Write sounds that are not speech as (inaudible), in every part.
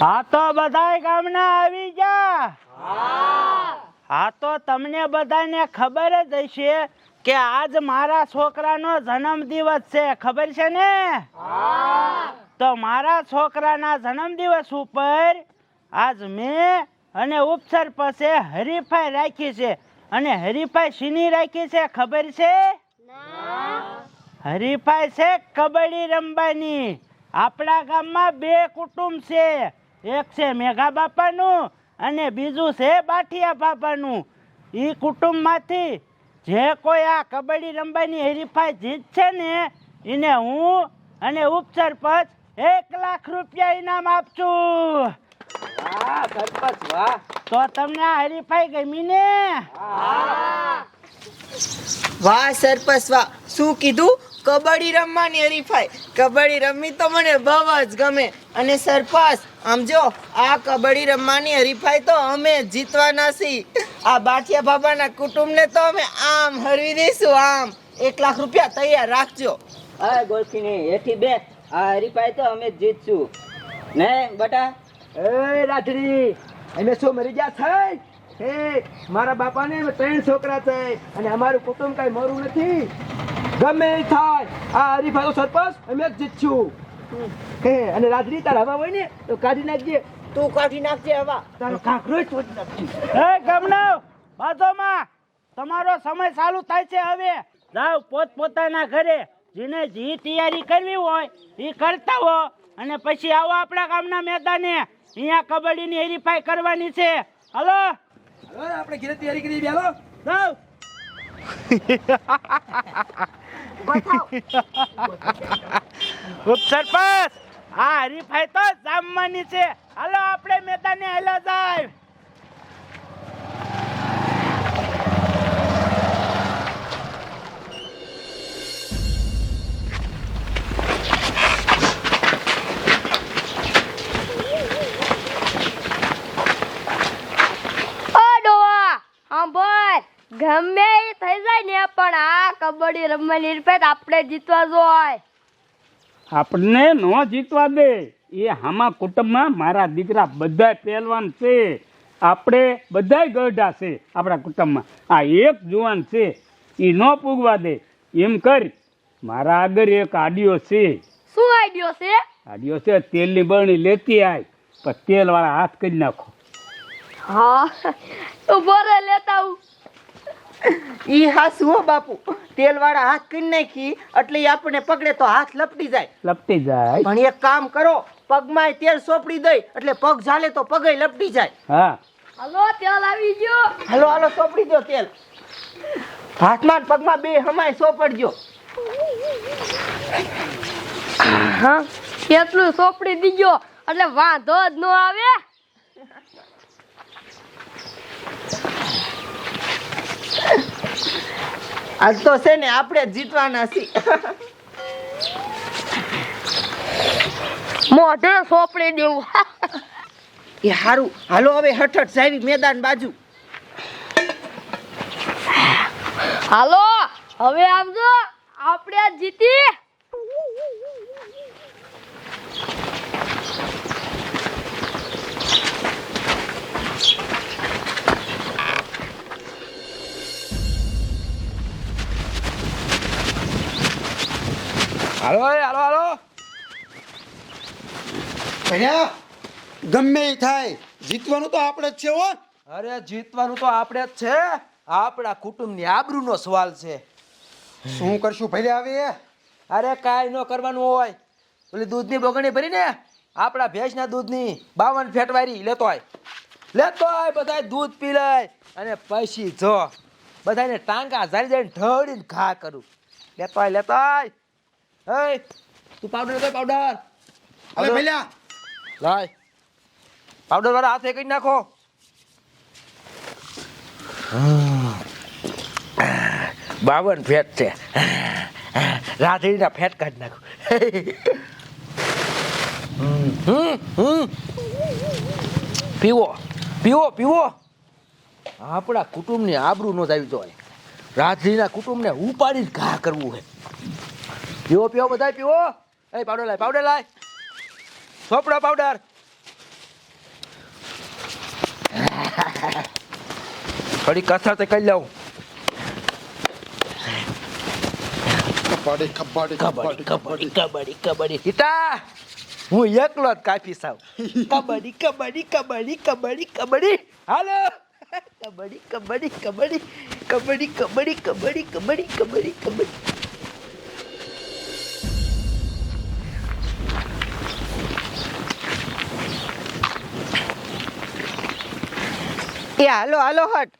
હા તો બધાય ગામના આવી ગયા હા તો તમને બધાને ખબર જ હશે કે આજ મારા છોકરાનો જન્મ દિવસ છે. ખબર છે ને? તો મારા છોકરાના જન્મ દિવસ ઉપર આજ મેં અને ઉપસરપંચે હરીફાઈ રાખી છે. અને હરીફાઈ શીની રાખી છે, ખબર છે? હરીફાઈ છે કબડ્ડી રમવાની. આપણા ગામમાં બે કુટુંબ છે. એક છે મેઘા બાપાનું અને બીજું છે બાઠિયા બાપાનું. એ કુટુંબમાંથી જે કોઈ આ કબડ્ડી રમવાની હરીફાઈ જીતશે ને એને હું અને ઉપસરપંચ એક લાખ રૂપિયા ઇનામ આપશું. વાહ સરપંચ વાહ. તો તમને આ હરીફાઈ ગમી ને? વાહ સરપસ વાહ શું કીધું? કબડ્ડી રમવાની હરીફાઈ. કબડ્ડી રમવી તો મને બહુ જ ગમે. અને સરપસ આમ જો આ કબડ્ડી રમવાની હરીફાઈ તો અમે જીતવાના છીએ. આ બાઠિયા બાબાના કુટુંબને તો અમે આમ હરવી દઈશું આમ. એક લાખ રૂપિયા તૈયાર રાખજો. હા ગોલકીની એથી બે આ હરીફાઈ તો અમે જીતશું. ને બટા? એ રાત્રી અમે શું મરી ગયા છે હે મારા બાપાને ત્રણ છોકરા છે અને અમારું કુટુંબ કઈ મરું નથી. ગમે એ થાય. આ હરીફાઈ સરપંચ અમે જ જીતશું. હે અને રાત્રી તાર હવા હોય ને તો કાઢી નાખજે. તું કાઢી નાખજે હવા. તારો કાંકરો જ નાખજે. હે ગમનવ બાજોમાં. તમારો સમય ચાલુ થાય છે હવે. જાવ પોત પોતાના ઘરે. જેને જે તૈયારી કરવી હોય એ કરતા હો. અને પછી આવો આપણા ગામના મેદાને. અહીંયા કબડ્ડીની હરીફાઈ કરવાની છે. હલો? આપણે ઘરે તૈયારી કરી બેલો જાઓ. સરપંચ, આ હરીફાઈ તો જામવાની છે. હાલો, આપણે મેદાને હેલા જાય. ગમે એ થઈ જાય ને પણ આ કબડ્ડી રમવાની રીત આપણે જીતવા જોઈએ આપણને ન જીતવા દે. એ હામા કુટુંબમાં મારા દીકરા બધા પહેલવાન છે. આપણે બધાય ગઢા છે આપણા કુટુંબમાં. આ એક જુવાન છે એ ન પૂગવા દે. એમ કર મારા આગળ એક આડિયો છે. શું આઈડિયો છે? આડિયો છે તેલની બરણી લેતી આય પણ તેલવાળા હાથ કરી નાખો. હા તો રે લેતા હું ઈ હાસુ હો બાપુ તેલ વાળા હાથ કરી નાખી એટલે ઈ આપણને પકડે તો હાથ લપટી જાય. લપટી જાય. પણ એક કામ કરો પગમાં તેલ સોપડી દઈ એટલે પગ ઝાલે તો પગે લપટી જાય. હા. હલો તેલ આવી ગયો. હાલો હલો સોપડી દો તેલ. હાથમાં ને પગમાં બે હમાય સોપડજો. હા કેટલું સોપડી દીજો એટલે વાંધો જ ન આવે. આજ તો છે ને આપણે જીતવાના છીએ. મોઢે સોપડી દેવું એ હારું. હાલો હવે હઠઠ જાવી મેદાન બાજુ. હાલો હવે આવજો. આપણે જીતી. હાલો હાલો હાલો ભૈયા ગમે એ થાય. જીતવાનું તો આપણે જ છે હો. અરે જીતવાનું તો આપણે જ છે. આપણા કુટુંબની આબરૂનો સવાલ છે. શું કરશું ભૈયા હવે અરે કાંઈ ન કરવાનું હોય. પેલી દૂધની બગણી ભરી ને આપણા ભેંસના દૂધની બાવન ફેટવારી લેતો આય. લેતો આય બધા દૂધ પી લે. અને પછી જો બધાને ટાંકા ઝારી ઝારી ઢળીને ઘા કરું. લેતો આય લેતો આય. હે તું પાવડર આય, પાવડર હવે ભૈયા લાય. પાવડર વાળા હાથે કરી નાખો. બાવન ફેટ છે. રાધડીના ફેટ કાઢી નાખો. પીવો પીવો પીવો. આપણા કુટુંબની આબરૂ નો આવી જોઈએ રાધડીના કુટુંબને ઉપાડીને ઘા કરવું છે પીવો પીવો બધા પીવો એ પાવડર લાય પાવડર લાય સોપડા પાવડર થોડી કસરત કરી લઉં કબડ્ડી કબડ્ડી કબડ્ડી કબડ્ડી કબડ્ડી કબડ્ડી હિતા હું એકલો જ કાપી સાવ કબડ્ડી કબડ્ડી કબડ્ડી કબડ્ડી કબડ્ડી હાલો કબડ્ડી કબડ્ડી કબડ્ડી કબડ્ડી કબડ્ડી કબડ્ડી કબડ્ડી કબડ્ડી કબડ્ડી એ, હાલો હાલો, હટ.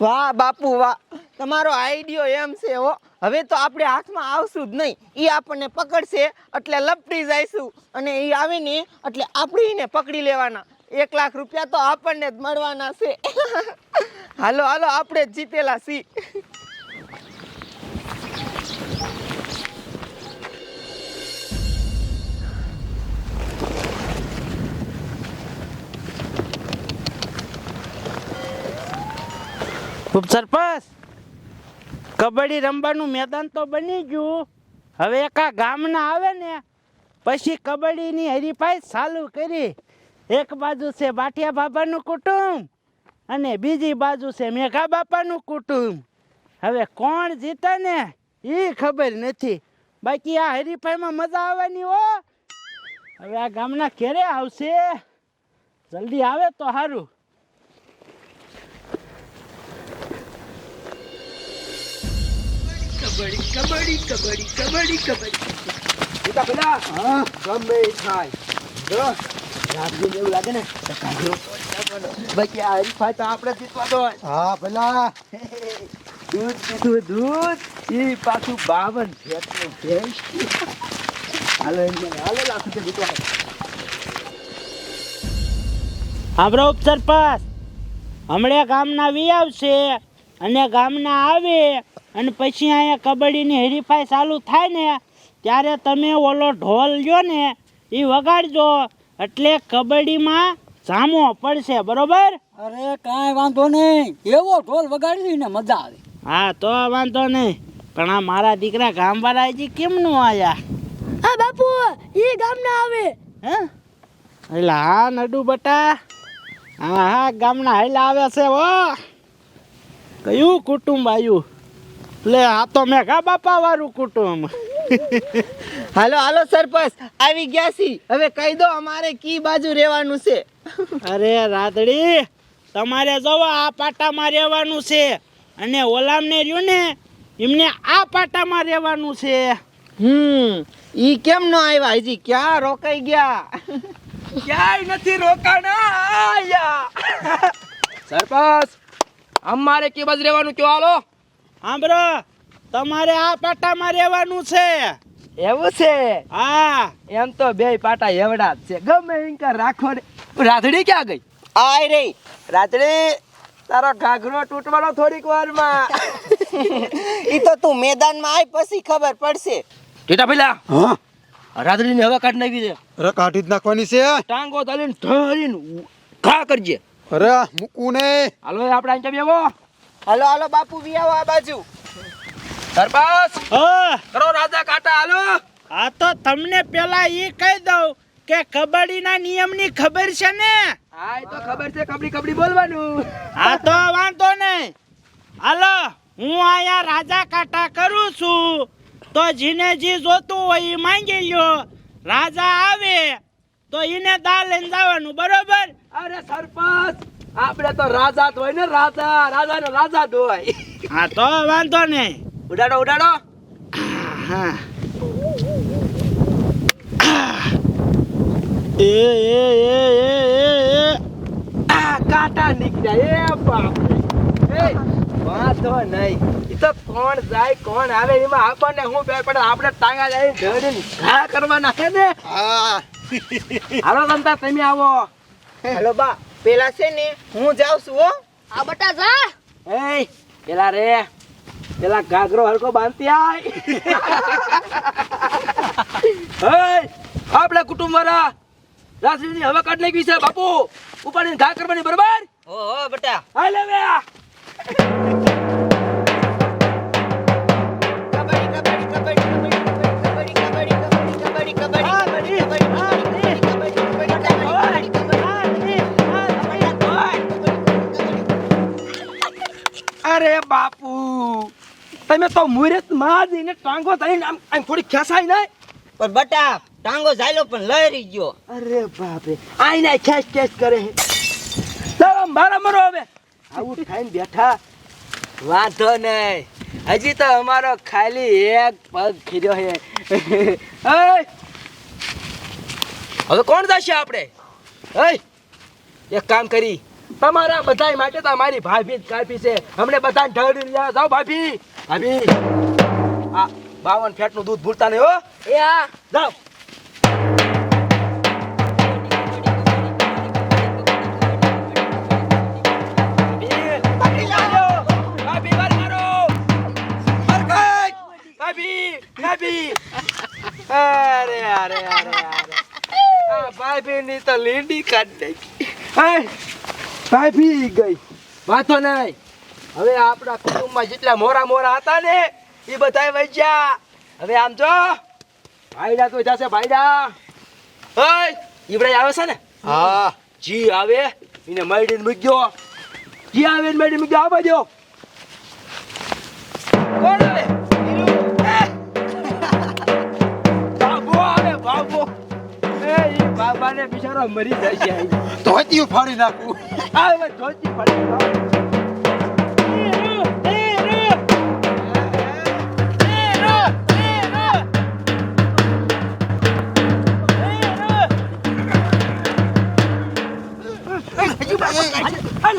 વાહ, બાપુ, વાહ. તમારો આઈડિયો એમ છે, હો. હવે તો આપણે હાથમાં આવશું જ નહીં. એ આપણને પકડશે, એટલે લપટી જઈશું. અને એ આવે ને એટલે આપણે પકડી લેવાના. એક લાખ રૂપિયા તો આપણને જ મળવાના છે. હાલો હાલો, આપણે જ જીતેલા છી ઉપસરપંચ કબડ્ડી રમવાનું મેદાન તો બની ગયું. હવે એકા ગામના આવે ને, પછી કબડ્ડીની હરીફાઈ ચાલુ કરી. એક બાજુ છે બાઠિયા બાબાનું કુટુંબ અને બીજી બાજુ છે મેઘા બાપાનું કુટુંબ. હવે કોણ જીતે ને એ ખબર નથી. બાકી આ હરીફાઈમાં મજા આવવાની હો. હવે આ ગામના ક્યારે આવશે. જલ્દી આવે તો સારું પેલા ગમે થાય. જો એવું લાગે ને તો કાઢો બાકી આ હરીફાઈ તો આપણે જીતવા દો હા ભલા દૂધ પીધું દૂધ. એ પાછું બાવન ભેટનું ભેંસ. હાલો એમ નહીં. હાલો લાખ રૂપિયા જીતવા સાંભળો ઉપસરપંચ હમણાં ગામના વી આવશે અને ગામના આવે. અને પછી અહીંયા કબડ્ડીની હરીફાઈ ચાલુ થાય ને ત્યારે તમે ઓલો ઢોલ જો ને એ વગાડજો. એટલે કબડ્ડીમાં જામો પડશે બરોબર? અરે કાંઈ વાંધો નહીં. એવો ઢોલ વગાડી ને મજા આવે. હા તો વાંધો નહીં. પણ આ મારા દીકરા ગામવાળા હજી કેમ નું આયા? હા બાપુ એ ગામના આવે. હે? એટલે હા નડુ બટા. હા હા ગામના હેલા આવે છે હો. કયું કુટુંબ આવ્યું? લે આ તો મેઘા બાપા વાળું કુટુંબ. હાલો હાલો સરપંચ. આવી ગયા છી. હવે કહી દો અમારે કી બાજુ રહેવાનું છે. અરે રાતડી તમારે જવો આ પાટામાં રહેવાનું છે. અને ઓલામને રહ્યું ને એમને આ પાટામાં રહેવાનું છે. હમ ઈ કેમ નો આવ્યા? હજી ક્યાં રોકાઈ ગયા? ક્યાંય નથી રોકાણા આયા. સરપંચ અમારે કે બાજુ રહેવાનું કયો હાલો? સાંભળો તમારે આ પાટામાં રહેવાનું છે. એવું છે? હા. એમ તો બે પાટા એવડા જ છે. ગમે ઇનકા રાખો ને. રાધડી ક્યાં ગઈ? આય રે. રાધડી તારો ઘાઘરો તૂટવાનો થોડીક વારમાં. ઈ તો તું મેદાનમાં આય પછી ખબર પડશે. ટીટા પેલા હા. રાધડી ને હવે કાઢ નાખી છે. અરે કાઢી જ નાખવાની છે. ટાંગો તાલીને ઠરીને ઘા કરજે. અરે મૂકું ને હાલો આપણે અહીં બેવો હાલો હાલો બાપુ બી આવો આ બાજુ. સરપંચ હ. કરો રાજા કાટા હાલો. આ તો તમને પેલા ઈ કહી દઉં કે કબડ્ડીના નિયમની ખબર છે ને? હા એ તો ખબર છે કબડી કબડી બોલવાનું. આ તો વાંધો નહીં. હાલો હું અહીંયા રાજા કાટા કરું છું. તો જીને જી જોતું હોય એ માંગી લ્યો. રાજા આવે તો એને દા લઈને જવાનું બરોબર? અરે સરપંચ આપણે તો રાજા જ હોય ને રાજા રાજા ને રાજા જ હોય. હા તો વાંધો નહીં. ઉડાડો ઉડાડો. હા એ એ એ એ એ આ કાંટા નીકળ્યા. એ બાપ એ વાંધો નહીં. એ તો કોણ જાય કોણ આવે એમાં આપણને હું બે પડે? આપણે ટાંગા જાય ઢળીને ઘા કરવાના છે ને? હા. હાલો તમતા તમે આવો. હેલો બા. પેલા છે ને હું જાઉં છું હો આ બટા જા એ પેલા રે પેલા ઘાઘરો હરકો બાંધતી આય એ આપણે કુટુંબ વાળા રાત્રિની હવે કાઢ નાખી છે બાપુ ઉપાડીને ઘા કરવાની બરોબર ઓહો બટા હાલે વે કબડ્ડી કબડ્ડી કબડ્ડી કબડ્ડી કબડ્ડી કબડ્ડી કબડ્ડી કબડ્ડી કબડ્ડી કબડ્ડી કબડ્ડી કબડ્ડી કબડ્ડી કબડ્ડી કબડ્ડી કબડ્ડી કબડ્ડી તમે તો મુરતમાં ટાંગો થઈને આમ આમ થોડી ખેસાય ને પણ બટા ટાંગો જાયલો પણ લહેરી ગયો અરે બાપરે આઈ આઈને ખેસ ખેસ કરે છે. ચાલો મારા મરો હવે. આવું ખાઈને બેઠા. વાંધો નહીં. હજી તો અમારો ખાલી એક પગ ખીર્યો છે! હવે કોણ જશે આપણે! એક કામ કરી. તમારા બધાય માટે તમારી મારી ભાભી જ કાપી છે. અમને બધા ઢળી રહ્યા જાઓ ભાભી. ભાભી આ બાવન ફેટનું દૂધ ભૂલતા નહીં હો. એ આ જાઓ. અરે અરે અરે અરે. ભાભી ની તો લીંડી કાઢી નાખી. ભાભી ગઈ. વાતો નહીં. હવે આપણા કુટુંબમાં જેટલા મોરા મોરા હતા ને એ બધા વૈજ્યા હવે આમ જો. ભાઈડા તો જશે ભાઈડા? ઓય ઈવડાઈ આવે છે ને? હા. જી આવે. એને મરડીને મૂક્યો. જી આવે ને મરડીને મૂક્યો. આવવા દો કોણ આવે! બાબો આવે બાબો. એ ઈ બાબાને બિચારો મરી જાય છે. તો ધોતિયું ફાડી નાખું. આવે ધોતી પડી. આ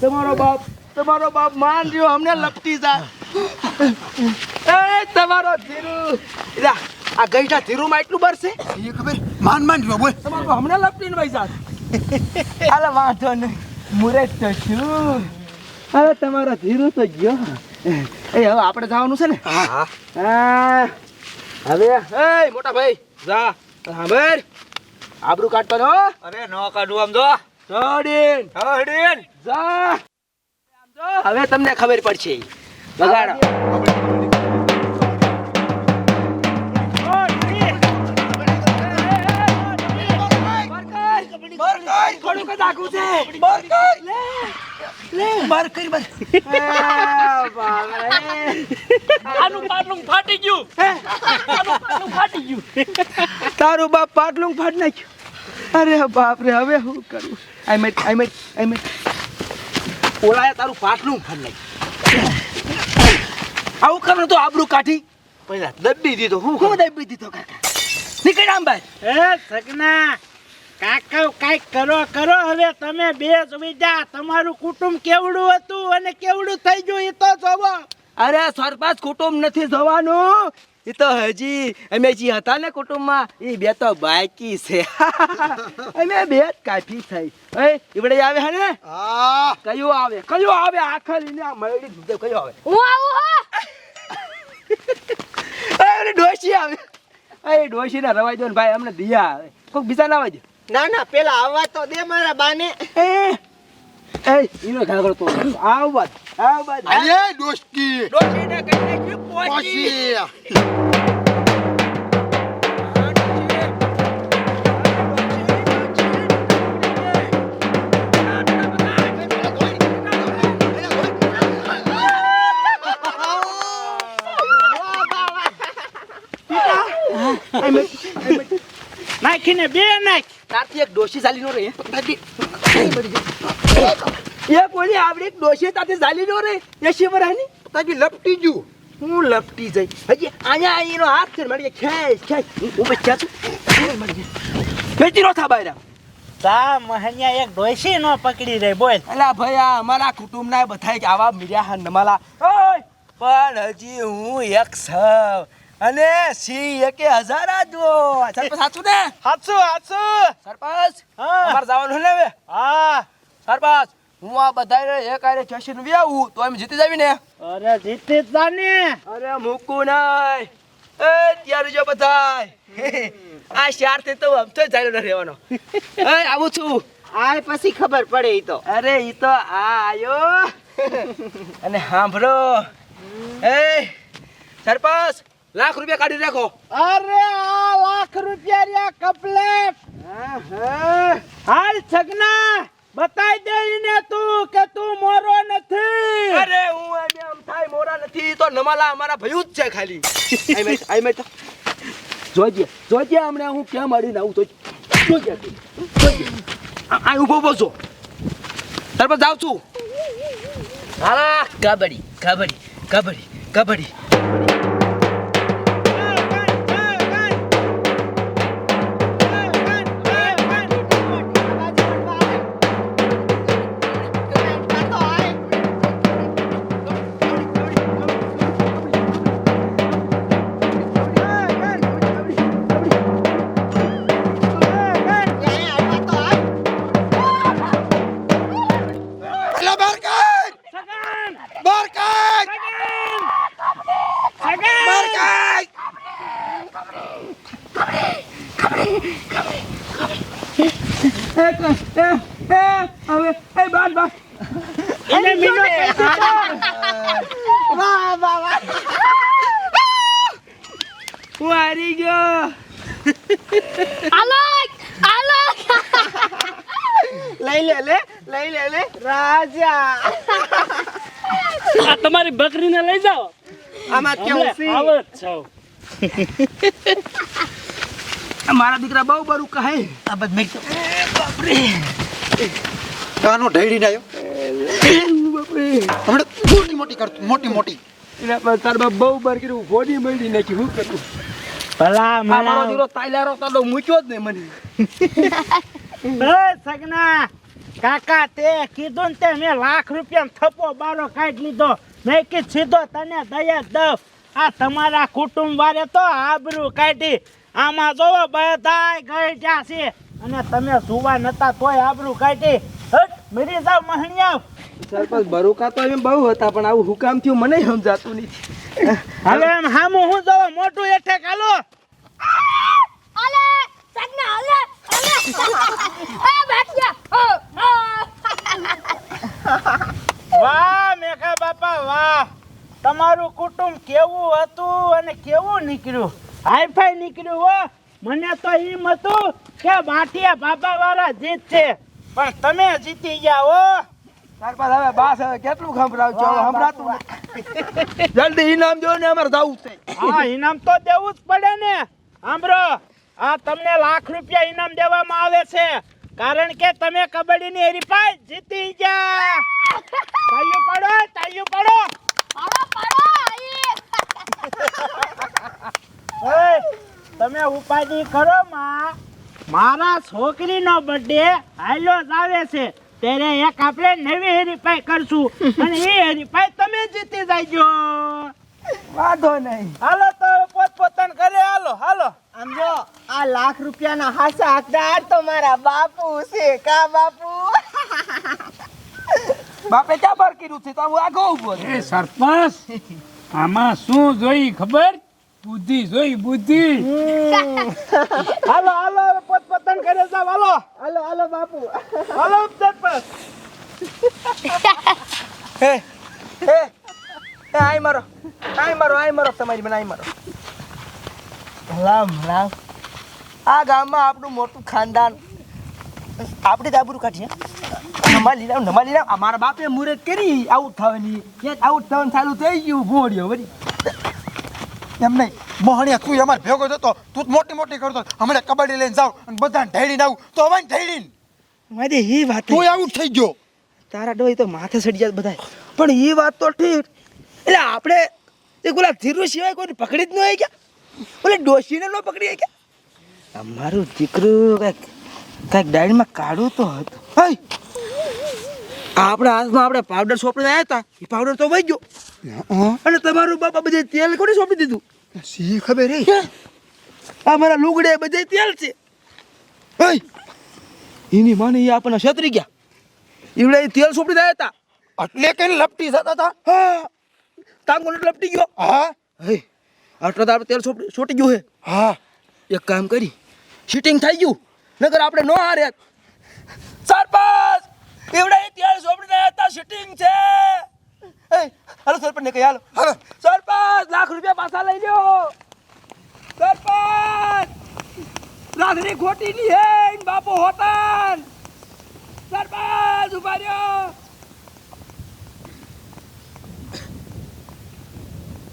તમારો બાપ તમારો બાપ માન રહ્યો અમને લપટી તમારો ધીરુ. આ ગઈઠા ધીરુ માં એટલું બરશે એ ખબર માન માન જો બોલ. તમારો હમણાં લપટીને ભાઈ સાહેબ હાલે વાંધો નહીં. મુરત તો છું. હવે તમારો ધીરુ તો ગયો એ હવે આપણે જવાનું છે ને? હા. હા. હવે? એ મોટા ભાઈ જા. સાંભળ આબરૂ કાઢતો ને હો. અરે નો કાઢું આમ જો. આમ જો. હવે તમને ખબર પડશે. બગાડો. થોડુંક જ આઘું છે. લે, લે. આ બાબા રે. તારું બાપ પાટલું ફાટ નાખ્યું. અરે બાપ રે હવે શું કરું? આઈ મેટ આઈ મેટ આઈ મેટ ઓલાએ તારું પાટલું ફાટ નાખ્યું. આવું કરે તો આબરું કાઢી. પહેલા દબી દીધો હું હું દબી દીધો કાકા? નીકળ આમ ભાઈ એ સગના કાકા કાંઈક કરો કરો. હવે તમે બે સુવિધા તમારું કુટુંબ કેવડું હતું અને કેવડું થઈ ગયું એ તો જોવો. અરે સરપાસ કુટુંબ નથી જોવાનું. એ તો હજી અમે જે હતા ને કુટુંબમાં એ બે તો બાકી છે. (laughs) અમે બે જ કાફી થઈ. એ ઈવડે આવે હે ને? હા. કયું આવે? કયું આવે? આખા લઈને આ મળી દૂધે કયું આવે? હું આવું હો? (laughs) અરે ડોશી આવે. એ ડોશી ના રવાઈ દો ને ભાઈ અમને દિયા આવે. કોઈક બીજા ના વાજો ના ના પેલા આવવા તો દે મારા બાને. એ એ ઈનો ઘાગડો તો આવ બાદ અરે દોસ્તી ડોશી ને કઈ પોચી. નાખીને બે નાખ. તારથી એક ડોશી ચાલી નો રે એ કોની આવડી એક ડોશી તાતે ચાલી નો રે? એ શિવરાની તાજી લપટી જુ હું લપટી જઈ. હજી આયા આઈનો હાથ છે મારી ખેંચ ખેંચ. હું બચ્ચા છું. ખેંચી નો થા બાયરા. તા મહન્યા એક ડોશી નો પકડી રે બોલ. અલા ભાઈ આ અમારા કુટુંબના બધાય આવા મીડિયા હા નમાલા. ઓય પણ હજી હું એક સવ અને સી એકે હજાર આજો સરપંચ સાચું ને? સાચું સાચું સરપંચ હા. અમારે જવાનું ને હવે? હા. સરપંચ હું આ બધા એક આરે જશીને આવું. તો એમ જીતી જાવી ને? અરે જીતી જ જાને અરે મૂકું નહીં. એ ત્યારે જો બધાય. આ શારથી તો આમ તો જાય ન રહેવાનો. (laughs) એ આવું છું. આ પછી ખબર પડે ઈ તો. અરે ઈ તો આ આયો. (laughs) અને સાંભળો. એ સરપંચ લાખ રૂપિયા કાઢી રાખો અરે આ લાખ રૂપિયા રે કપલેટ હાલ છગના બતાઈ દે ઇને તું કે તું મોરો નથી. અરે હું એમ આમ થાય મોરા નથી તો નમાલા અમારા ભયું જ છે ખાલી. આઈ મેટ આઈ મેટ જોજે જોજે હમણાં હું ક્યાં અડીને આવું તો જોજે તું, જોજે. આ ઊભો ઊભો છો. તાર પર જાઉં છું. હા. કબડ્ડી કબડ્ડી કબડ્ડી કબડ્ડી. તમારી બકરીને લઈ જાઓ. આમાં કેવું હમણાં આવો છો. મારા દીકરા બહુ બરું કહે. આ બધ મેં આનો ઢેડીને આવ્યો? હમણાં મોટી મોટી કરતું મોટી મોટી. તાર બાપ બહુ બાર કર્યું ફોડી મળી નાખી હું કરું? ભલા મારો દીકરો તાઈલારો તો મૂક્યો જ નહીં મને. (laughs) એ સગના કાકા તે કીધું ને તે મેં લાખ રૂપિયા થપ્પો બારો કાઢ લીધો. મેં કીધું સીધો તને દયા દઉં. આ તમારા કુટુંબ વારે તો આબરૂ કાઢી. આમાં જોવો ગઈ ગઈઢા છે. અને તમે સુવા નતા તોય આબરૂ કાઢી. હટ મરી જાવ મહણિયા સરપંચ બરોકા તો એમ બહુ હતા પણ આવું હુકામ થયું મને સમજાતું નથી. હવે એમ હામું હું જોવો મોટું એઠે કાલો અલે સગના અલે (laughs) એ (laughs) વાહ મેઘા બાપા વાહ. તમારું કુટુંબ કેવું હતું અને કેવું નીકળ્યું? હાઈફાઈ નીકળ્યું હો. મને તો એમ હતું કે બાટિયા બાબા વાળા જીતશે. પણ તમે જીતી ગયા હો. સરપંચ હવે બાસ હવે કેટલું ખંભરાવ છો? હવે જલ્દી ઇનામ દો ને અમારે જવું છે. હા ઇનામ તો દેવું જ પડે ને. સાંભળો આ તમને લાખ રૂપિયા ઇનામ દેવામાં આવે છે. કારણ કે તમે કબડ્ડીની હરીફાઈ જીતી ગયા. તાળીઓ પાડો તાળીઓ પાડો. પાડો પાડો આઈ તમે ઉપાધિ કરો માં. મારા છોકરીનો બર્થડે હાલો આવે છે. ત્યારે એક આપણે નવી હરીફાઈ કરશું. અને એ હરીફાઈ તમે જીતી જાયજો. વાંધો નહીં. હાલો તો પોત પોતાને ઘરે હાલો હાલો. આમ જો આ લાખ રૂપિયાના હાસા હકદાર તો મારા બાપુ છે કા બાપુ? (laughs) બાપે ક્યાં કર્યું છે? તો આગો ઊભો એ સરપંચ આમાં શું જોઈ ખબર? બુદ્ધિ જોઈ બુદ્ધિ. હાલો હાલો પોત પોતાને ઘરે જાવ હાલો. હાલો હાલો બાપુ. હાલો સરપંચ (laughs) હે હે હે આઈ મારો આઈ મારો આઈ મારો તમારી મને આઈ મારો. રામ રામ આ ગામમાં આપણું મોટું ખાનદાન. આપણે જ આબરું કાઢીએ. નમાલી રામ નમાલી લાવ અમારા બાપે મુહૂર્ત કરી આઉટ થવાની. ક્યાંક આઉટ થવાનું ચાલુ થઈ ગયું ભોળ્યો વળી. એમ નહીં. મોહણિયા તું અમારે ભેગો જતો તું મોટી મોટી કરતો. હમણાં કબડ્ડી લઈને જાવ અને બધાને ઢેડીને આવું. તો હવે ઢેડીને મારી એ વાત તું આઉટ થઈ ગયો. તારા ડોય તો માથે સડી જાય બધા પણ એ વાત તો ઠીક. એટલે આપણે એ પેલા ધીરુ સિવાય કોઈ પકડી જ ન હોય ક્યાં? ઓલે ડોશીને ન પકડી કે અમારું દીકરું કંઈક કંઈક ડાયરીમાં કાઢું તો હતું. હઈ! આપણા હાથમાં આપણે પાવડર સોંપીને આવ્યા હતા એ પાવડર તો વહી ગયો. અને તમારું બાપા બધે તેલ કોને સોંપી દીધું? સી ખબર રે આ મારા લુગડે બધે તેલ છે. એની માને એ આપણને છેતરી ગયા. ઈવડે તેલ સોંપી આવ્યા હતા એટલે કઈ લપટી જતા હતા હા! તાંગો લપટી ગયો. હા? હે આટલો તો આપણે તેલ છોટી ગયું હે. હા. એક કામ કરી સીટિંગ થઈ ગયું નગર આપણે નો હારે. સરપંચ એવડે તેલ સોપડી રહ્યા હતા સીટિંગ છે. એ હાલો સરપંચ ને કહી હાલો. હાલો. સરપંચ લાખ રૂપિયા પાછા લઈ લ્યો. સરપંચ નાથની ખોટી ની હે બાપો હોતન. સરપંચ ઊભા રહ્યો.